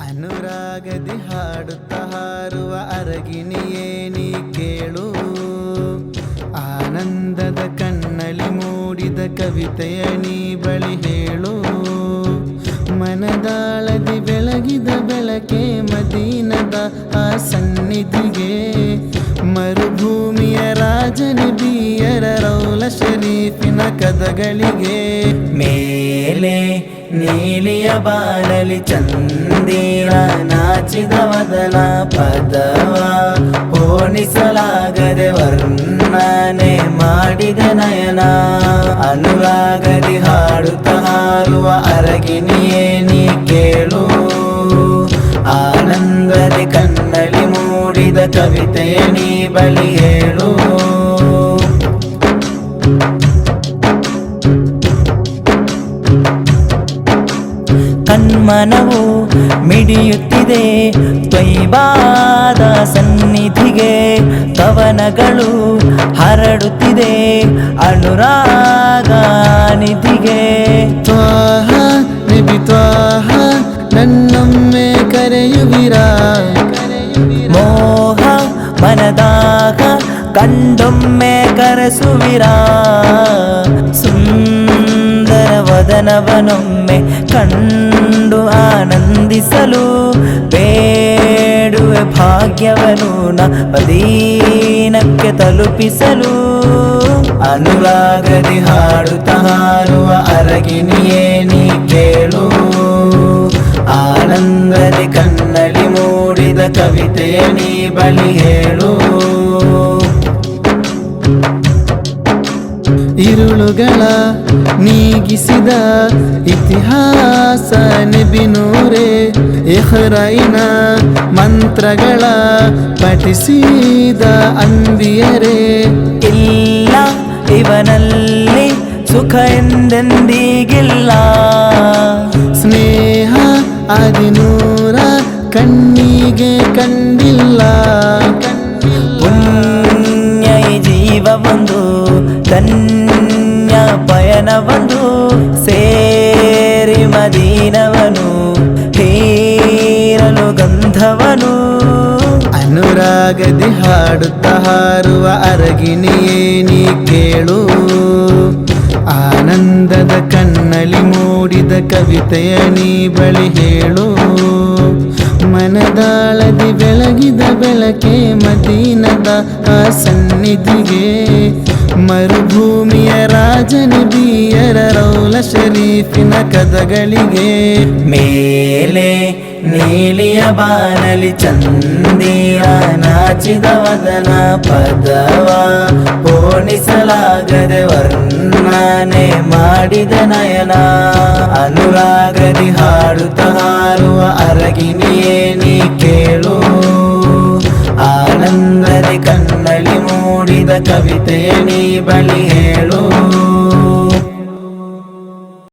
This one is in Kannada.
ಅನುರಾಗದಿ ಹಾಡುತ್ತ ಹಾರುವ ಅರಗಿನಿಯೇ ನೀ ಕೇಳು. ಆನಂದದ ಕಣ್ಣಲ್ಲಿ ಮೂಡಿದ ಕವಿತೆಯ ನೀ ಬಳಿ ಹೇಳು. ಮನದಾಳದಿ ಬೆಳಗಿದ ಬೆಳಕೆ ಮದೀನದ ಆ ಸನ್ನಿಧಿಗೆ ಮರುಭೂಮಿಯ ರಾಜನಿಧಿಯರ ರೌಲ ಶರೀಫಿನ ಕದಗಳಿಗೆ ಮೇಲೆ ನೀಲಿಯ ಬಾಳಲಿ ಚಂದೀರ ನಾಚಿದ ಮೊದಲ ಪದವ ಹೋಣಿಸಲಾಗದೆ ವರ್ಣನೆ ಮಾಡಿದ ನಯನ ಅನುರಾಗದಿ ಹಾಡುತ್ತ ಹಾರುವ ಅರಗಿನಿಯೇ ನೀ ಕೇಳು ಕವಿತೆಯ ನೀ ಬಳಿ ಹೇಳು. ಕಣ್ಮನವು ಮಿಡಿಯುತ್ತಿದೆ ತ್ವೈಬಾದ ಸನ್ನಿಧಿಗೆ ಕವನಗಳು ಹರಡುತ್ತಿದೆ ಅನುರಾಗ ನಿಧಿಗೆ. ಮನದಾಗ ಕಂಡೊಮ್ಮೆ ಕರೆಸುವಿರಾ? ಸುಂದರ ವದನವನೊಮ್ಮೆ ಕಂಡು ಆನಂದಿಸಲು ಬೇಡುವೆ ಭಾಗ್ಯವನು ನ ಮದೀನಕ್ಕೆ ತಲುಪಿಸಲು. ಅನುರಾಗದಿ ಹಾಡುತ್ತ ಹಾರುವ ಅರಗಿನಿಯೇ ನೀ ಕೇಳು. ಆನಂದದಿ ಕನ್ನಡಿ ಮೂಡಿದ ಕವಿತೆಯ ನೀ ಬಳಿ ಹೇಳು. ಇರುಳುಗಳ ನೀಗಿಸಿದ ಇತಿಹಾಸ ನೆಬಿನೂರೆ ಎಹರೈನ ಮಂತ್ರಗಳ ಪಠಿಸಿದ ಅಂಬಿಯರೇ. ಇಲ್ಲ ಇವನಲ್ಲಿ ಸುಖ ಎಂದೆಂದಿಗಿಲ್ಲ. ಆದಿನೂರ ಕಣ್ಣಿಗೆ ಕಂಡಿಲ್ಲ. ಕಣ್ಣಿಲ್ಲ ಜೀವ ಬಂದು ಜೀವವೊಂದು ಪಯನ ಬಂದು ಸೇರಿ ಮದೀನವನು ತೀರಲು ಗಂಧವನು. ಅನುರಾಗದಿ ಹಾಡುತ್ತ ಹಾರುವ ಅರಗಿನಿಯೇ ನೀ ಕೇಳು. ಆನಂದದ ಕಣ್ಣಲ್ಲಿ ಮೂಡಿದ ಕವಿತೆಯ ನೀ ಬಳಿ ಹೇಳು. ಮನದಾಳದಿ ಬೆಳಗಿದ ಬೆಳಕೆ ಮದೀನದ ಆ ಸನ್ನಿಧಿಗೆ. ಮರುಭೂಮಿಯ ರಾಜನಿಬಿಯರ ರೌಲ ಶರೀಫಿನ ಕದಗಳಿಗೆ. ಮೇಲೆ ನೀಲಿಯ ಬಾನಲಿ ಚಂದಿಯ ನಾಚಿದ ವದನ ಪದವ ಪೋಣಿಸಲಾಗದೆ ವರ್ಣನೆ ಮಾಡಿದ ನಯನ. ಅನುರಾಗದಿ ಹಾಡುತ್ತ ಹಾರುವ ಅರಗಿನಿಯೇ ನೀ ಕೇಳು. ಆನಂದದಿ ಕನ್ನಡಿ ಮೂಡಿದ ಕವಿತೆಯ ನೀ ಬಳಿ ಹೇಳು.